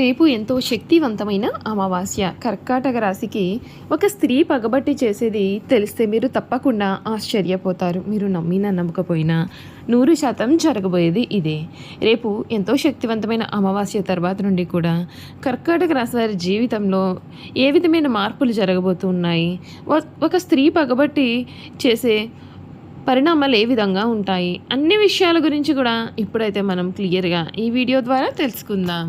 రేపు ఎంతో శక్తివంతమైన అమావాస్య. కర్కాటక రాశికి ఒక స్త్రీ పగబట్టి చేసేది తెలిస్తే మీరు తప్పకుండా ఆశ్చర్యపోతారు. మీరు నమ్మినా నమ్మకపోయినా నూరు శాతం జరగబోయేది ఇదే. రేపు ఎంతో శక్తివంతమైన అమావాస్య తర్వాత నుండి కూడా కర్కాటక రాశి వారి జీవితంలో ఏ విధమైన మార్పులు జరగబోతున్నాయి ఒక స్త్రీ పగబట్టి చేసే పరిణామాలు ఏ విధంగా ఉంటాయి? అన్ని విషయాల గురించి కూడా ఇప్పుడైతే మనం క్లియర్గా ఈ వీడియో ద్వారా తెలుసుకుందాం.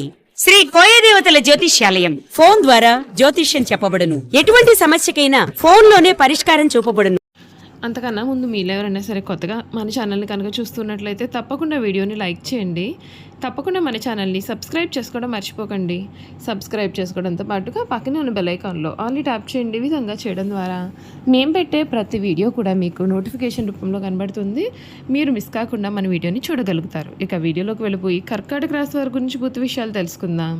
శ్రీ కోయదేవతల జ్యోతిష్యాలయం. ఫోన్ ద్వారా జ్యోతిష్యం చెప్పబడును. ఎటువంటి సమస్యకైనా ఫోన్లోనే పరిష్కారం చూపబడును. అంతకన్నా ముందు మీలో ఎవరైనా సరే కొత్తగా మన ఛానల్ని కనుక చూస్తున్నట్లయితే తప్పకుండా వీడియోని లైక్ చేయండి. తప్పకుండా మన ఛానల్ని సబ్స్క్రైబ్ చేసుకోవడం మర్చిపోకండి. సబ్స్క్రైబ్ చేసుకోవడంతో పాటుగా పక్కనే ఉన్న బెలైకాన్లో ఆన్లీ ట్యాప్ చేయండి. విధంగా చేయడం ద్వారా మేము పెట్టే ప్రతి వీడియో కూడా మీకు నోటిఫికేషన్ రూపంలో కనబడుతుంది. మీరు మిస్ కాకుండా మన వీడియోని చూడగలుగుతారు. ఇక వీడియోలోకి వెళ్ళిపోయి కర్కాటక రాశి వారి గురించి పూర్తి విషయాలు తెలుసుకుందాం.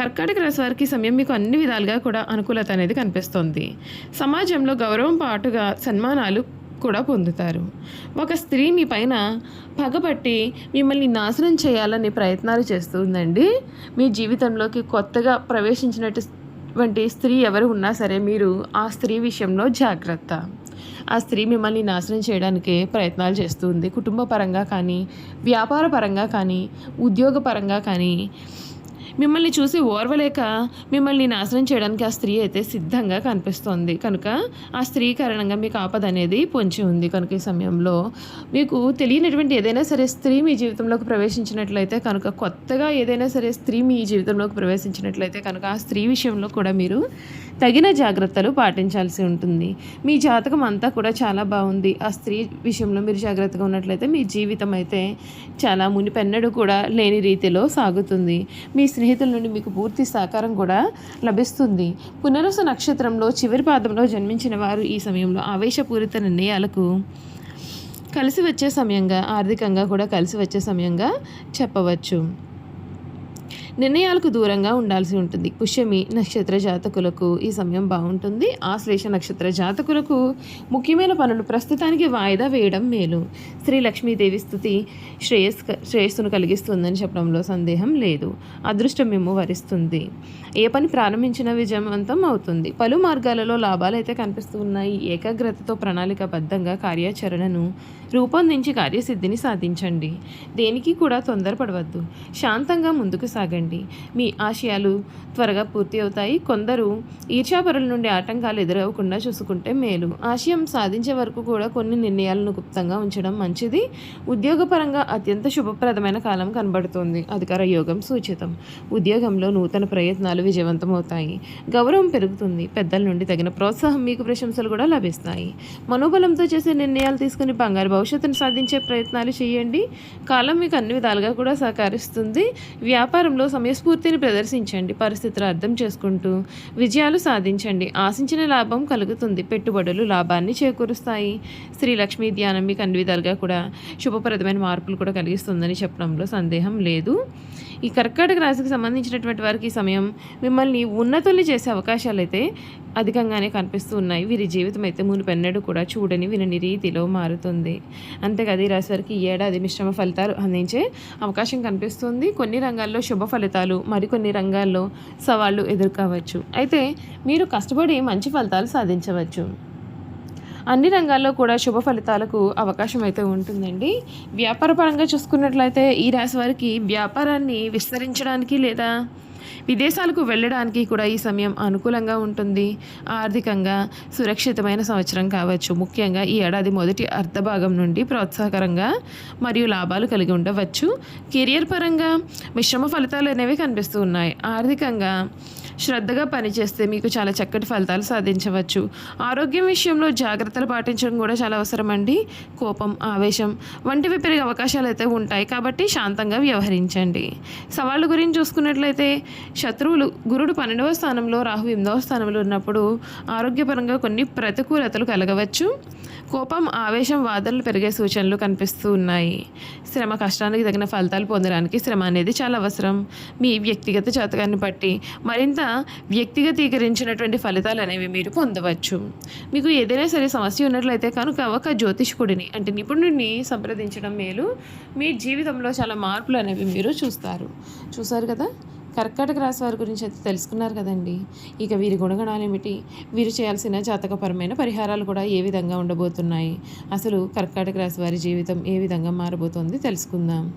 కర్కాటక రాశి వారికి సమయం మీకు అన్ని విధాలుగా కూడా అనుకూలత అనేది కనిపిస్తోంది. సమాజంలో గౌరవం పాటుగా సన్మానాలు కూడా పొందుతారు. ఒక స్త్రీ మీ పైన పగబట్టి మిమ్మల్ని నాశనం చేయాలని ప్రయత్నాలు చేస్తుందండి. మీ జీవితంలోకి కొత్తగా ప్రవేశించినట్టు వంటి స్త్రీ ఎవరు ఉన్నా సరే మీరు ఆ స్త్రీ విషయంలో జాగ్రత్త. ఆ స్త్రీ మిమ్మల్ని నాశనం చేయడానికి ప్రయత్నాలు చేస్తుంది. కుటుంబ పరంగా కానీ వ్యాపార పరంగా కానీ ఉద్యోగ పరంగా కానీ మిమ్మల్ని చూసి ఓర్వలేక మిమ్మల్ని నాశనం చేయడానికి ఆ స్త్రీ అయితే సిద్ధంగా కనిపిస్తోంది. కనుక ఆ స్త్రీ కారణంగా మీకు ఆపద అనేది పొంచి ఉంది. కనుక ఈ సమయంలో మీకు తెలియనటువంటి ఏదైనా సరే స్త్రీ మీ జీవితంలోకి ప్రవేశించినట్లయితే కనుక కొత్తగా ఏదైనా సరే స్త్రీ మీ జీవితంలోకి ప్రవేశించినట్లయితే కనుక ఆ స్త్రీ విషయంలో కూడా మీరు తగిన జాగ్రత్తలు పాటించాల్సి ఉంటుంది. మీ జాతకం అంతా కూడా చాలా బాగుంది. ఆ స్త్రీ విషయంలో మీరు జాగ్రత్తగా ఉన్నట్లయితే మీ జీవితం అయితే చాలా మునిపెన్నడు కూడా లేని రీతిలో సాగుతుంది. మీ స్నేహితుల నుండి మీకు పూర్తి సహకారం కూడా లభిస్తుంది. పునరుస నక్షత్రంలో చివరి పాదంలో జన్మించిన వారు ఈ సమయంలో ఆవేశపూరిత నిర్ణయాలకు కలిసి వచ్చే సమయంగా ఆర్థికంగా కూడా కలిసి వచ్చే సమయంగా చెప్పవచ్చు. నిర్ణయాలకు దూరంగా ఉండాల్సి ఉంటుంది. పుష్యమి నక్షత్ర జాతకులకు ఈ సమయం బాగుంటుంది. ఆశ్లేష నక్షత్ర జాతకులకు ముఖ్యమైన పనులు ప్రస్తుతానికి వాయిదా వేయడం మేలు. శ్రీ లక్ష్మీదేవి స్థుతి శ్రేయస్ శ్రేయస్సును కలిగిస్తుందని చెప్పడంలో సందేహం లేదు. అదృష్టం మేము వరిస్తుంది. ఏ పని ప్రారంభించినా విజయవంతం అవుతుంది. పలు మార్గాలలో లాభాలు అయితే కనిపిస్తూ ఉన్నాయి. ఏకాగ్రతతో ప్రణాళికబద్ధంగా కార్యాచరణను రూపొందించి కార్యసిద్ధిని సాధించండి. దేనికి కూడా తొందరపడవద్దు. శాంతంగా ముందుకు సాగండి. మీ ఆశయాలు త్వరగా పూర్తి అవుతాయి కొందరు ఈర్షాపరుల నుండి ఆటంకాలు ఎదురవ్వకుండా చూసుకుంటే మేలు. ఆశయం సాధించే వరకు కూడా కొన్ని నిర్ణయాలను గుప్తంగా ఉంచడం మంచిది. ఉద్యోగపరంగా అత్యంత శుభప్రదమైన కాలం కనబడుతోంది. అధికార యోగం సూచితం. ఉద్యోగంలో నూతన ప్రయత్నాలు విజయవంతమవుతాయి. గౌరవం పెరుగుతుంది. పెద్దల నుండి తగిన ప్రోత్సాహం మీకు ప్రశంసలు కూడా లభిస్తాయి. మనోబలంతో చేసే నిర్ణయాలు తీసుకుని బంగారు భవిష్యత్తును సాధించే ప్రయత్నాలు చేయండి. కాలం మీకు అన్ని విధాలుగా కూడా సహకరిస్తుంది. వ్యాపారంలో సమయస్ఫూర్తిని ప్రదర్శించండి. పరిస్థితులు అర్థం చేసుకుంటూ విజయాలు సాధించండి. ఆశించిన లాభం కలుగుతుంది. పెట్టుబడులు లాభాన్ని చేకూరుస్తాయి. శ్రీ లక్ష్మీ ధ్యానం మీకు అన్ని విధాలుగా కూడా శుభప్రదమైన మార్పులు కూడా కలిగిస్తుందని చెప్పడంలో సందేహం లేదు. ఈ కర్కాటక రాశికి సంబంధించినటువంటి వారికి సమయం మిమ్మల్ని ఉన్నతుల్ని చేసే అవకాశాలు అయితే అధికంగానే కనిపిస్తూ ఉన్నాయి. వీరి జీవితం అయితే మునుపెన్నడూ కూడా చూడని వినని రీతిలో మారుతుంది. అంతేకాదు ఈ రాశి వారికి ఈ ఏడాది మిశ్రమ ఫలితాలు అందించే అవకాశం కనిపిస్తుంది. కొన్ని రంగాల్లో శుభ ఫలితాలు మరికొన్ని రంగాల్లో సవాళ్ళు ఎదుర్కోవచ్చు. అయితే మీరు కష్టపడి మంచి ఫలితాలు సాధించవచ్చు. అన్ని రంగాల్లో కూడా శుభ ఫలితాలకు అవకాశం అయితే ఉంటుందండి వ్యాపారపరంగా చూసుకున్నట్లయితే ఈ రాశి వారికి వ్యాపారాన్ని విస్తరించడానికి లేదా విదేశాలకు వెళ్ళడానికి కూడా ఈ సమయం అనుకూలంగా ఉంటుంది. ఆర్థికంగా సురక్షితమైన సంవత్సరం కావచ్చు. ముఖ్యంగా ఈ ఏడాది మొదటి అర్ధభాగం నుండి ప్రోత్సాహకరంగా మరియు లాభాలు కలిగి ఉండవచ్చు. కెరియర్ పరంగా మిశ్రమ ఫలితాలు అనేవి కనిపిస్తూ ఉన్నాయి. ఆర్థికంగా శ్రద్ధగా పనిచేస్తే మీకు చాలా చక్కటి ఫలితాలు సాధించవచ్చు. ఆరోగ్యం విషయంలో జాగ్రత్తలు పాటించడం కూడా చాలా అవసరం అండి కోపం ఆవేశం వంటివి పెరిగే అవకాశాలు అయితే ఉంటాయి. కాబట్టి శాంతంగా వ్యవహరించండి. సవాళ్ళ గురించి చూసుకున్నట్లయితే శత్రువులు గురుడు పన్నెండవ స్థానంలో రాహు ఎనిమిదవ స్థానంలో ఉన్నప్పుడు ఆరోగ్యపరంగా కొన్ని ప్రతికూలతలు కలగవచ్చు. కోపం ఆవేశం వాదనలు పెరిగే సూచనలు కనిపిస్తూ ఉన్నాయి. శ్రమ కష్టానికి తగిన ఫలితాలు పొందడానికి శ్రమ అనేది చాలా అవసరం. మీ వ్యక్తిగత జాతకాన్ని బట్టి మరింత వ్యక్తిగతీకరించినటువంటి ఫలితాలు అనేవి మీరు పొందవచ్చు. మీకు ఏదైనా సరే సమస్య ఉన్నట్లయితే కనుక ఒక జ్యోతిష్కుడిని అంటే నిపుణుడిని సంప్రదించడం మేలు. మీ జీవితంలో చాలా మార్పులు అనేవి మీరు చూస్తారు. చూసారు కదా? కర్కాటక రాశి వారి గురించి అయితే తెలుసుకున్నారు కదండి. ఇక వీరి గుణగణాలు ఏమిటి? వీరు చేయాల్సిన జాతకపరమైన పరిహారాలు కూడా ఏ విధంగా ఉండబోతున్నాయి? అసలు కర్కాటక రాశి వారి జీవితం ఏ విధంగా మారబోతోంది తెలుసుకుందాం.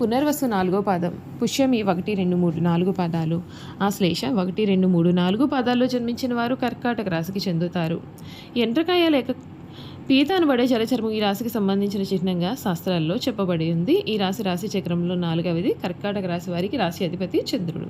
పునర్వసు నాలుగో పాదం. పుష్యమి ఒకటి రెండు మూడు నాలుగు పాదాలు. ఆ శ్లేష ఒకటి రెండు మూడు నాలుగు పాదాల్లో జన్మించిన వారు కర్కాటక రాశికి చెందుతారు. ఎండ్రకాయ లేక పీత అనబడే జలచర్మం ఈ రాశికి సంబంధించిన చిహ్నంగా శాస్త్రాల్లో చెప్పబడి ఉంది. ఈ రాశి రాశి చక్రంలో నాలుగవది కర్కాటక రాశి వారికి రాశి అధిపతి చంద్రుడు.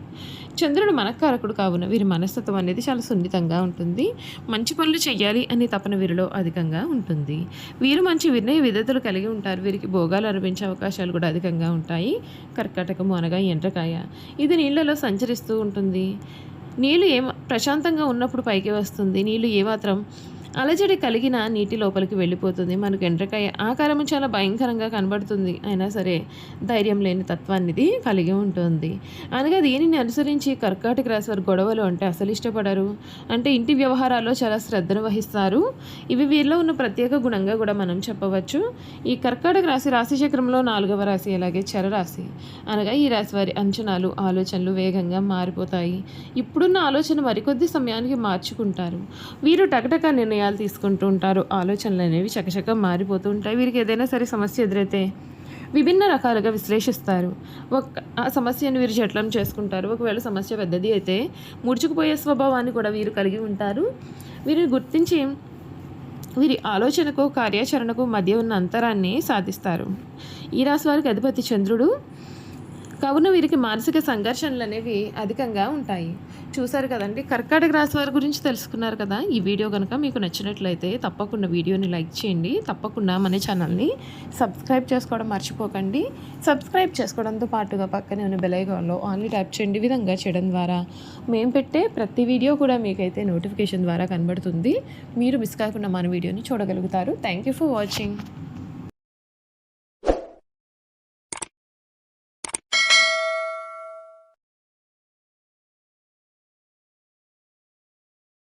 చంద్రుడు మనకారకుడు కావున వీరి మనస్తత్వం అనేది చాలా సున్నితంగా ఉంటుంది. మంచి పనులు చేయాలి అనే తపన వీరిలో అధికంగా ఉంటుంది. వీరు మంచి వినయ విధతలు కలిగి ఉంటారు. వీరికి భోగాలు అనిపించే అవకాశాలు కూడా అధికంగా ఉంటాయి. కర్కాటకము అనగా ఎండ్రకాయ. ఇది నీళ్ళలో సంచరిస్తూ ఉంటుంది. నీళ్ళు ఏమ ప్రశాంతంగా ఉన్నప్పుడు పైకి వస్తుంది. నీళ్ళు ఏమాత్రం అలజడి కలిగిన నీటి లోపలికి వెళ్ళిపోతుంది. మనకు ఎండ్రకాయ ఆకారం చాలా భయంకరంగా కనబడుతుంది. అయినా సరే ధైర్యం లేని తత్వాన్నిది కలిగి ఉంటుంది. అనగా దీనిని అనుసరించి కర్కాటక రాశి వారు గొడవలు అంటే అసలు ఇష్టపడరు. అంటే ఇంటి వ్యవహారాల్లో చాలా శ్రద్ధను వహిస్తారు. ఇవి వీరిలో ఉన్న ప్రత్యేక గుణంగా కూడా మనం చెప్పవచ్చు. ఈ కర్కాటక రాశి రాశి చక్రంలో నాలుగవ రాశి అలాగే చరరాశి. అనగా ఈ రాశి వారి అంచనాలు ఆలోచనలు వేగంగా మారిపోతాయి. ఇప్పుడున్న ఆలోచన మరికొద్ది సమయానికి మార్చుకుంటారు. వీరు టకటక నిర్ణయాలు తీసుకుంటూ ఉంటారు. ఆలోచనలు అనేవి చకచక మారిపోతూ ఉంటాయి. వీరికి ఏదైనా సరే సమస్య ఎదురైతే విభిన్న రకాలుగా విశ్లేషిస్తారు. ఒక ఆ సమస్యను వీరు జట్లం చేసుకుంటారు. ఒకవేళ సమస్య పెద్దది అయితే ముడుచుకుపోయే స్వభావాన్ని కూడా వీరు కలిగి ఉంటారు. వీరిని గుర్తించి వీరి ఆలోచనకు కార్యాచరణకు మధ్య ఉన్న అంతరాన్ని సాధిస్తారు. ఈ రాశి వారికి అధిపతి చంద్రుడు. కావున వీరికి మానసిక సంఘర్షణలు అనేవి అధికంగా ఉంటాయి. చూశారు కదండి? కర్కాటక రాశి వారి గురించి తెలుసుకున్నారు కదా? ఈ వీడియో కనుక మీకు నచ్చినట్లయితే తప్పకుండా వీడియోని లైక్ చేయండి. తప్పకుండా మన ఛానల్ని సబ్స్క్రైబ్ చేసుకోవడం మర్చిపోకండి. సబ్స్క్రైబ్ చేసుకోవడంతో పాటుగా పక్కనే ఉన్న బెలైకాన్లో ఆన్లీ ట్యాప్ చేయండి. విధంగా చేయడం ద్వారా మేము పెట్టే ప్రతి వీడియో కూడా మీకైతే నోటిఫికేషన్ ద్వారా కనబడుతుంది. మీరు మిస్ కాకుండా మన వీడియోని చూడగలుగుతారు. Thank you for watching.